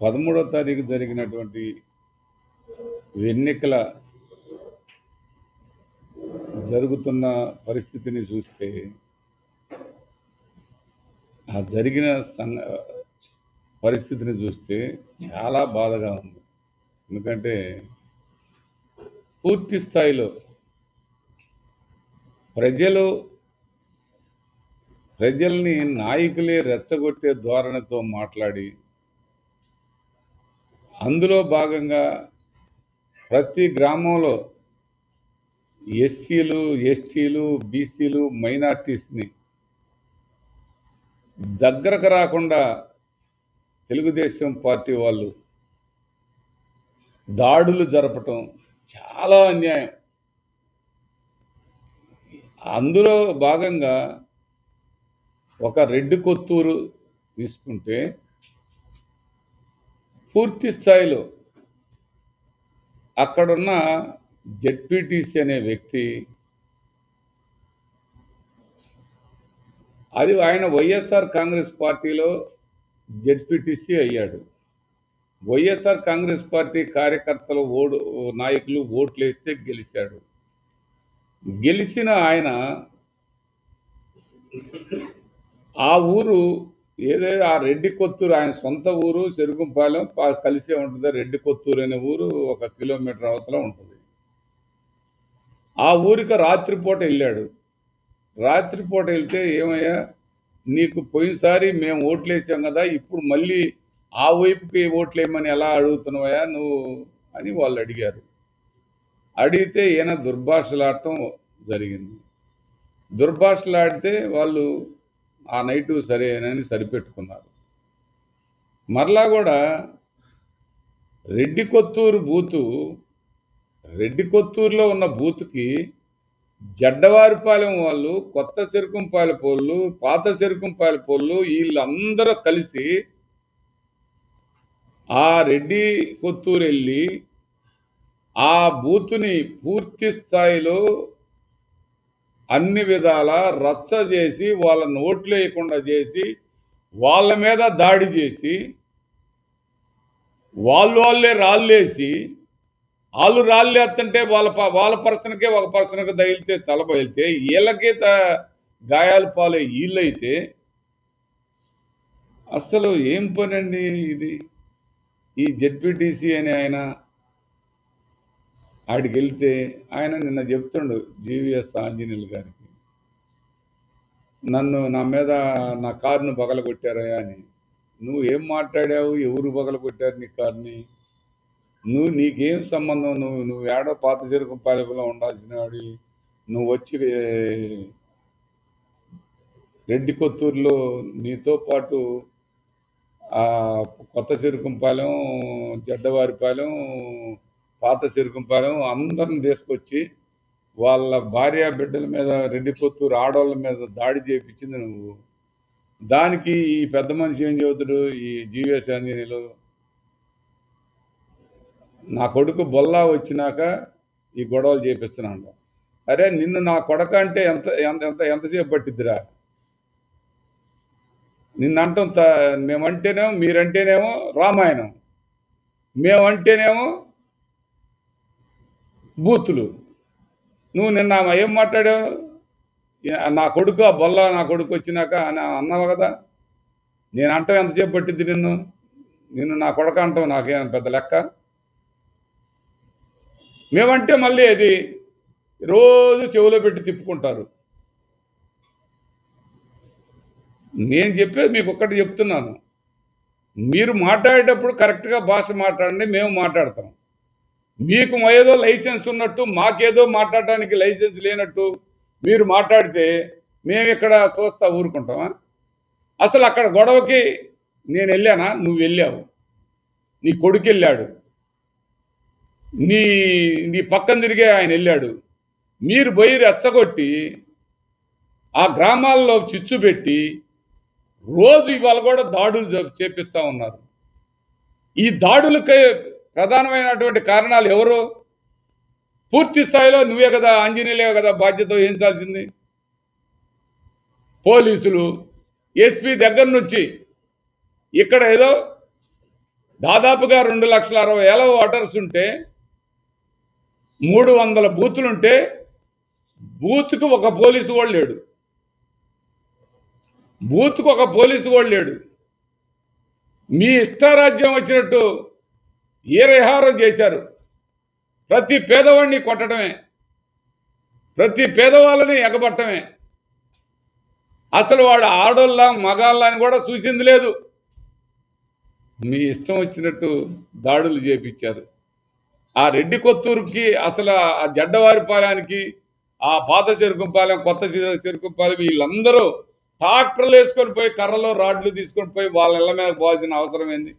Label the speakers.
Speaker 1: పదమూడో తారీఖు జరిగినటువంటి ఎన్నికల జరుగుతున్న పరిస్థితిని చూస్తే ఆ జరిగిన సంఘ పరిస్థితిని చూస్తే చాలా బాధగా ఉంది. ఎందుకంటే పూర్తి స్థాయిలో ప్రజలు ప్రజల్ని నాయకులే రెచ్చగొట్టే ధోరణితో మాట్లాడి అందులో భాగంగా ప్రతి గ్రామంలో ఎస్సీలు ఎస్టీలు బీసీలు మైనార్టీస్ని దగ్గరకు రాకుండా తెలుగుదేశం పార్టీ వాళ్ళు దాడులు జరపటం చాలా అన్యాయం. అందులో భాగంగా ఒక రెడ్డి కొత్తూరు తీసుకుంటే పూర్తి స్థాయిలో అక్కడున్న జెడ్పీటీసీ అనే వ్యక్తి అది ఆయన వైఎస్ఆర్ కాంగ్రెస్ పార్టీలో జెడ్పీటీసీ అయ్యాడు. వైఎస్ఆర్ కాంగ్రెస్ పార్టీ కార్యకర్తలు ఓడు నాయకులు ఓట్లు వేస్తే గెలిచాడు. గెలిచిన ఆయన ఆ ఊరు ఏదైతే ఆ రెడ్డి కొత్తూరు ఆయన సొంత ఊరు చెరుకుంపాలెం కలిసే ఉంటుంది. రెడ్డి కొత్తూరు అనే ఊరు ఒక కిలోమీటర్ అవతల ఉంటుంది. ఆ ఊరికి రాత్రిపూట వెళ్ళాడు. రాత్రిపూట వెళ్తే ఏమయ్యా నీకు పోయినసారి మేము ఓట్లు వేసాం కదా ఇప్పుడు మళ్ళీ ఆ వైపుకి ఓట్లు వేయమని ఎలా అడుగుతున్నావయ్యా నువ్వు అని వాళ్ళు అడిగారు. అడిగితే ఈయన దుర్భాషలాడటం జరిగింది. దుర్భాషలాడితే వాళ్ళు ఆ నైటు సరేనని సరిపెట్టుకున్నారు. మరలా కూడా రెడ్డి కొత్తూరు బూతు రెడ్డి కొత్తూరులో ఉన్న బూత్కి జడ్డవారిపాలెం వాళ్ళు కొత్త చెరుకుంపాలె పోళ్ళు పాత చెరుకుంపాలె పోళ్ళు వీళ్ళందరూ కలిసి ఆ రెడ్డి కొత్తూరు వెళ్ళి ఆ బూతుని పూర్తి స్థాయిలో అన్ని విధాల రచ్చ చేసి వాళ్ళ నోట్లు వేయకుండా చేసి వాళ్ళ మీద దాడి చేసి వాళ్ళు వాళ్ళే రాళ్ళేసి వాళ్ళు రాళ్ళేస్తుంటే వాళ్ళ ప- వాళ్ళ పర్సన్కే ఒక పర్సన్కి తగిలితే తల బయలితే వీళ్ళకే త గాయాలు పాలే వీళ్ళైతే అసలు ఏం పని అండి ఇది? ఈ జెడ్పీటీసీ అని ఆయన ఆడికి వెళ్తే ఆయన నిన్న చెప్తుండు జీవీఎస్ ఆంజనేయులు గారికి నన్ను నా మీద నా కారును పగలగొట్టారయ్యా అని. నువ్వు ఏం మాట్లాడావు? ఎవరు పగలగొట్టారు నీ కారుని? నువ్వు నీకేం సంబంధం? నువ్వు నువ్వు ఏడో పాత చెరుకు పాలెంలో ఉండాల్సిన వాడి నువ్వు వచ్చి రెడ్డి కొత్తూరులో నీతో పాటు ఆ కొత్త చెరుకుంపాలెం జడ్డవారిపాలెం పాత చెరుకుంపాలెం అందరిని తీసుకొచ్చి వాళ్ళ భార్య బిడ్డల మీద రెడ్డి పొత్తూరు ఆడవాళ్ళ మీద దాడి చేయించింది నువ్వు. దానికి ఈ పెద్ద మనిషి ఏం చెబుతాడు? ఈ జీవీఎస్ ఆంజనేయులు నా కొడుకు బొల్లా వచ్చినాక ఈ గొడవలు చేపిస్తున్నాడు. అరే నిన్ను నా కొడక అంటే ఎంత ఎంత ఎంత ఎంతసేపు పట్టిద్దిరా? నిన్నంటాం మేమంటేనేమో మీరంటేనేమో రామాయణం. మేమంటేనేమో బూతులు. నువ్వు నిన్న ఏం మాట్లాడావు? నా కొడుకు ఆ బొల్ల నా కొడుకు వచ్చినాక అని అన్నావు కదా? నేను అంటాం ఎంతసేపు పట్టింది నిన్ను? నిన్ను నా కొడక అంటావు నాకేం పెద్ద లెక్క? మేమంటే మళ్ళీ అది రోజు చెవిలో పెట్టి తిప్పుకుంటారు. నేను చెప్పేది మీకు ఒక్కటి చెప్తున్నాను. మీరు మాట్లాడేటప్పుడు కరెక్ట్గా భాష మాట్లాడండి మేము మాట్లాడతాం. మీకు ఏదో లైసెన్స్ ఉన్నట్టు మాకేదో మాట్లాడటానికి లైసెన్స్ లేనట్టు మీరు మాట్లాడితే మేము ఇక్కడ చూస్తా ఊరుకుంటామా? అసలు అక్కడ గొడవకి నేను వెళ్ళానా? నువ్వు వెళ్ళావు. నీ కొడుకు వెళ్ళాడు. నీ నీ పక్కన తిరిగే ఆయన వెళ్ళాడు. మీరు పోయి రెచ్చగొట్టి ఆ గ్రామాల్లో చిచ్చు పెట్టి రోజు ఇవాళ కూడా దాడులు చేపిస్తూ చేపిస్తా ఉన్నారు. ఈ దాడులకి ప్రధానమైనటువంటి కారణాలు ఎవరు? పూర్తి స్థాయిలో నువ్వే కదా ఆంజనేయులే కదా బాధ్యత వహించాల్సింది. పోలీసులు ఎస్పీ దగ్గర నుంచి ఇక్కడ ఏదో దాదాపుగా రెండు లక్షల అరవై వేల ఓటర్స్ ఉంటే మూడు వందల బూతులుంటే బూత్కు ఒక పోలీసు వాడు లేడు. బూత్కు ఒక పోలీసు వాడు లేడు. మీ ఇష్టారాజ్యం వచ్చినట్టు ఏ చేశారు. ప్రతి పేదవాడిని కొట్టడమే. ప్రతి పేదవాళ్ళని ఎగబట్టమే అసలు వాడు ఆడోళ్ళ మగాళ్ళ అని కూడా చూసింది లేదు. మీ ఇష్టం వచ్చినట్టు దాడులు చేపించారు. ఆ రెడ్డి కొత్తూరుకి అసలు ఆ జడ్డవారిపాలెనికి ఆ పాత చెరుకుంపాలెం కొత్త చెరుకుంపాలెం వీళ్ళందరూ ట్రాక్టర్లు వేసుకొని పోయి కర్రలో రాడ్లు తీసుకొని పోయి వాళ్ళ ఇళ్ళ మీద పోవాల్సిన అవసరం ఏంది?